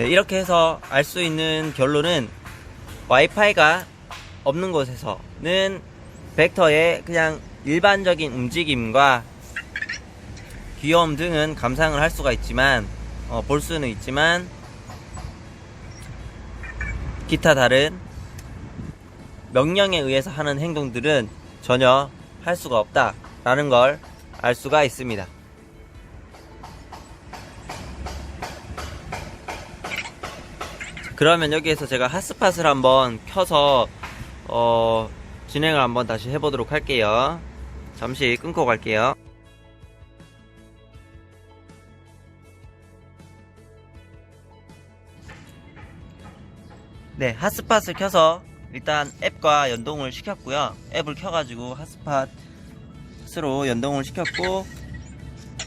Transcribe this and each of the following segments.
네, 이렇게 해서 알 수 있는 결론은 와이파이가 없는 곳에서는 벡터의 그냥 일반적인 움직임과 귀여움 등은 감상을 할 수가 있지만 어, 볼 수는 있지만 기타 다른 명령에 의해서 하는 행동들은 전혀 할 수가 없다라는 걸 알 수가 있습니다. 그러면 여기에서 제가 핫스팟을 한번 켜서 어, 진행을 한번 다시 해보도록 할게요. 잠시 끊고 갈게요. 네, 핫스팟을 켜서 일단 앱과 연동을 시켰고요. 앱을 켜가지고 핫스팟으로 연동을 시켰고,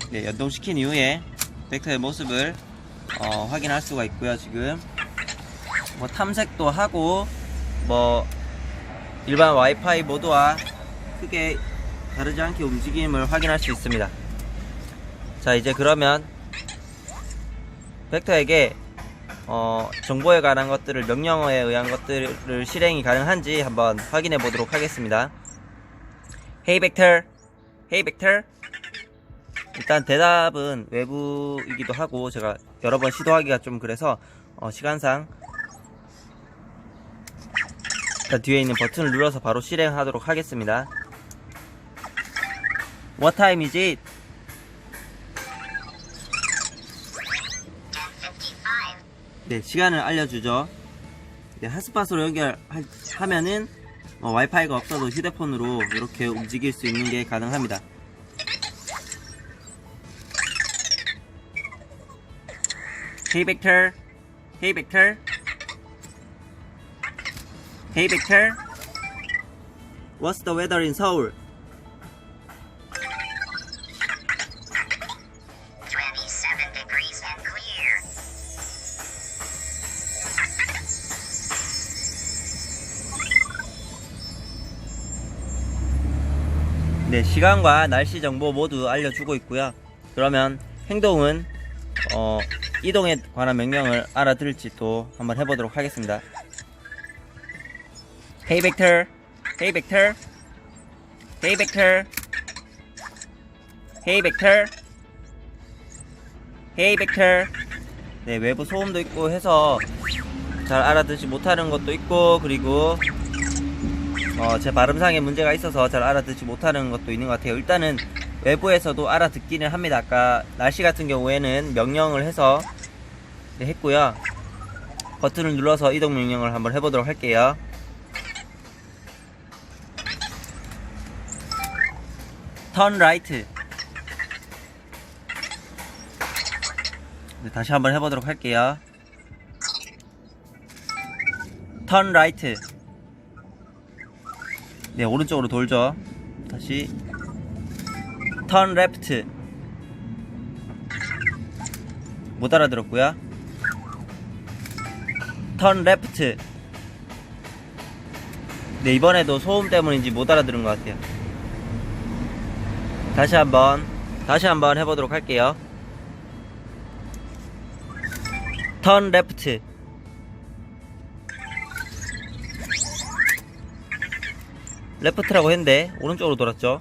네, 연동시킨 이후에 벡터의 모습을 어, 확인할 수가 있고요. 지금 뭐 탐색도 하고 뭐 일반 와이파이 모드와 크게 다르지 않게 움직임을 확인할 수 있습니다. 자 이제 그러면 벡터에게 어, 정보에 관한 것들을 명령어에 의한 것들을 실행이 가능한지 한번 확인해 보도록 하겠습니다. Hey Vector, Hey Vector. 일단 대답은 외부이기도 하고 제가 여러 번 시도하기가 좀 그래서 어, 시간상 일단 뒤에 있는 버튼을 눌러서 바로 실행하도록 하겠습니다. What time is it? 네, 시간을 알려주죠. 네, 핫스팟으로 연결하면은 어, 와이파이가 없어도 휴대폰으로 이렇게 움직일 수 있는 게 가능합니다. Hey Victor. Hey Victor. Hey Victor. What's the weather in Seoul? 27 degrees and clear. 네, 시간과 날씨 정보 모두 알려주고 있고요. 그러면 행동은 어, 이동에 관한 명령을 알아들을지 또 한번 해보도록 하겠습니다. Hey Victor, Hey Victor, Hey Victor, Hey Victor, Hey Victor. 네, 외부 소음도 있고 해서 잘 알아듣지 못하는 것도 있고 그리고 어, 제 발음상에 문제가 있어서 잘 알아듣지 못하는 것도 있는 것 같아요. 일단은 외부에서도 알아듣기는 합니다. 아까 날씨 같은 경우에는 명령을 해서 네, 했고요. 버튼을 눌러서 이동 명령을 한번 해보도록 할게요. 턴 라이트. 네, 다시 한번 해보도록 할게요. 턴 라이트. 네, 오른쪽으로 돌죠. 다시 턴 레프트. 못 알아들었고요. 턴 레프트. 네, 이번에도 소음 때문인지 못 알아들은 것 같아요. 다시 한번 다시 한번 해보도록 할게요. 턴 레프트. 레프트라고 했는데 오른쪽으로 돌았죠.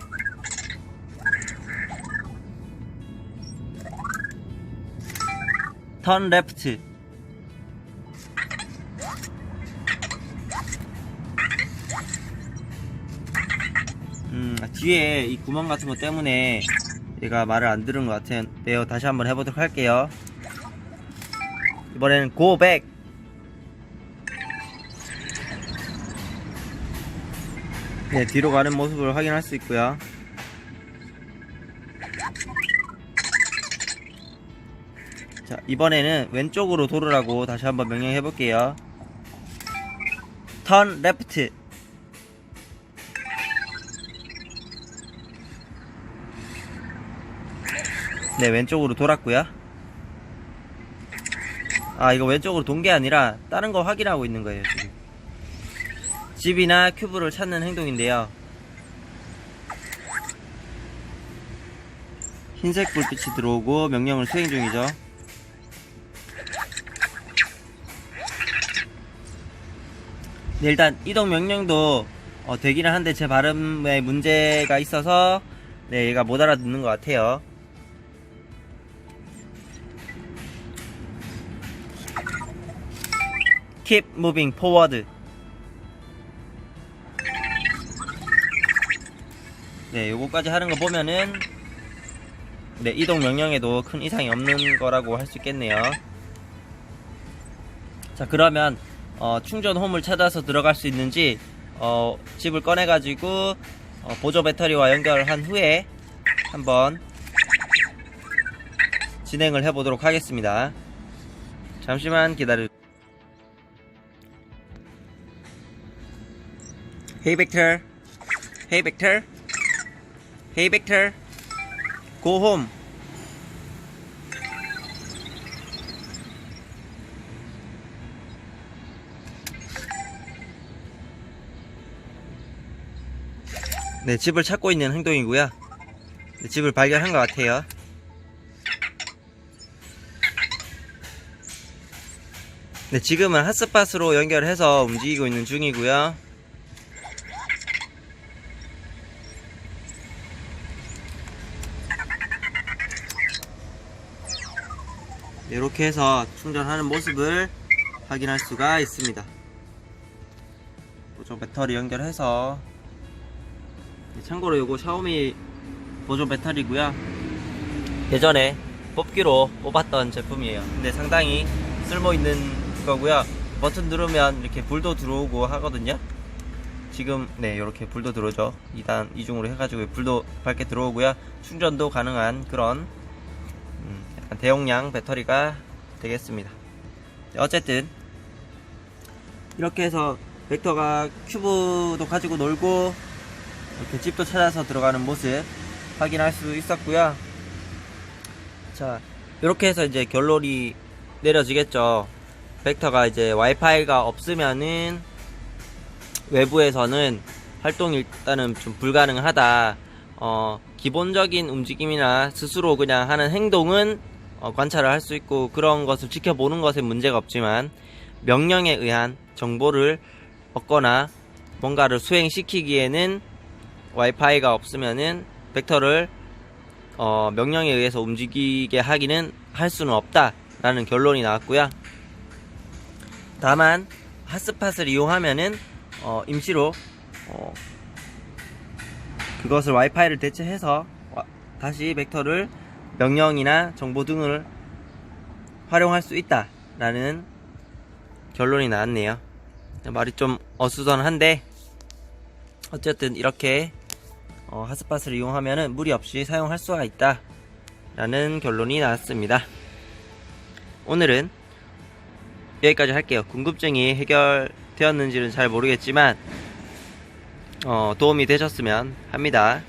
턴 레프트. 뒤에 이 구멍 같은 거 때문에 얘가 말을 안 들은 것 같은데요. 다시 한번 해보도록 할게요. 이번에는 back. 네, 뒤로 가는 모습을 확인할 수 있고요. 자, 이번에는 왼쪽으로 돌으라고 다시 한번 명령해 볼게요. turn left. 네 왼쪽으로 돌았구요. 아 이거 왼쪽으로 돈 게 아니라 다른 거 확인하고 있는 거예요 지금. 집이나 큐브를 찾는 행동인데요. 흰색 불빛이 들어오고 명령을 수행 중이죠. 네, 일단 이동 명령도 어, 되기는 한데 제 발음에 문제가 있어서 네 얘가 못 알아듣는 것 같아요. Keep moving forward. 네, 요거까지 하는 거 보면은 네, 이동 명령에도 큰 이상이 없는 거라고 할 수 있겠네요. 자, 그러면 어, 충전 홈을 찾아서 들어갈 수 있는지 어, 집을 꺼내 가지고 어, 보조 배터리와 연결한 후에 한번 진행을 해 보도록 하겠습니다. 잠시만 기다려 Hey Victor. Hey Victor. Hey Victor. Go home. 네, 집을 찾고 있는 행동이고요. 네, 집을 발견한 것 같아요. 네, 지금은 핫스팟으로 연결해서 움직이고 있는 중이고요. 이렇게 해서 충전하는 모습을 확인할 수가 있습니다. 보조 배터리 연결해서 네, 참고로 이거 샤오미 보조 배터리고요. 예전에 뽑기로 뽑았던 제품이에요. 근데 상당히 쓸모 있는 거고요. 버튼 누르면 이렇게 불도 들어오고 하거든요. 지금 네 이렇게 불도 들어오죠. 2단 이중으로 해가지고 불도 밝게 들어오고요. 충전도 가능한 그런 대용량 배터리가 되겠습니다. 네, 어쨌든 이렇게 해서 벡터가 큐브도 가지고 놀고 이렇게 집도 찾아서 들어가는 모습 확인할 수 있었고요. 자, 이렇게 해서 이제 결론이 내려지겠죠. 벡터가 이제 와이파이가 없으면은 외부에서는 활동이 일단은 좀 불가능하다. 어, 기본적인 움직임이나 스스로 그냥 하는 행동은 어, 관찰을 할 수 있고 그런 것을 지켜보는 것에 문제가 없지만 명령에 의한 정보를 얻거나 뭔가를 수행시키기에는 와이파이가 없으면은 벡터를 어, 명령에 의해서 움직이게 하기는 할 수는 없다라는 결론이 나왔고요. 다만 핫스팟을 이용하면은 어, 임시로 어, 그것을 와이파이를 대체해서 와- 다시 벡터를 명령이나 정보 등을 활용할 수 있다라는 결론이 나왔네요. 말이 좀 어수선한데 어쨌든 이렇게 어, 핫스팟을 이용하면 무리 없이 사용할 수가 있다 라는 결론이 나왔습니다. 오늘은 여기까지 할게요. 궁금증이 해결되었는지는 잘 모르겠지만 어, 도움이 되셨으면 합니다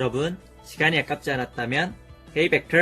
여러분 시간이 아깝지 않았다면 헤이벡터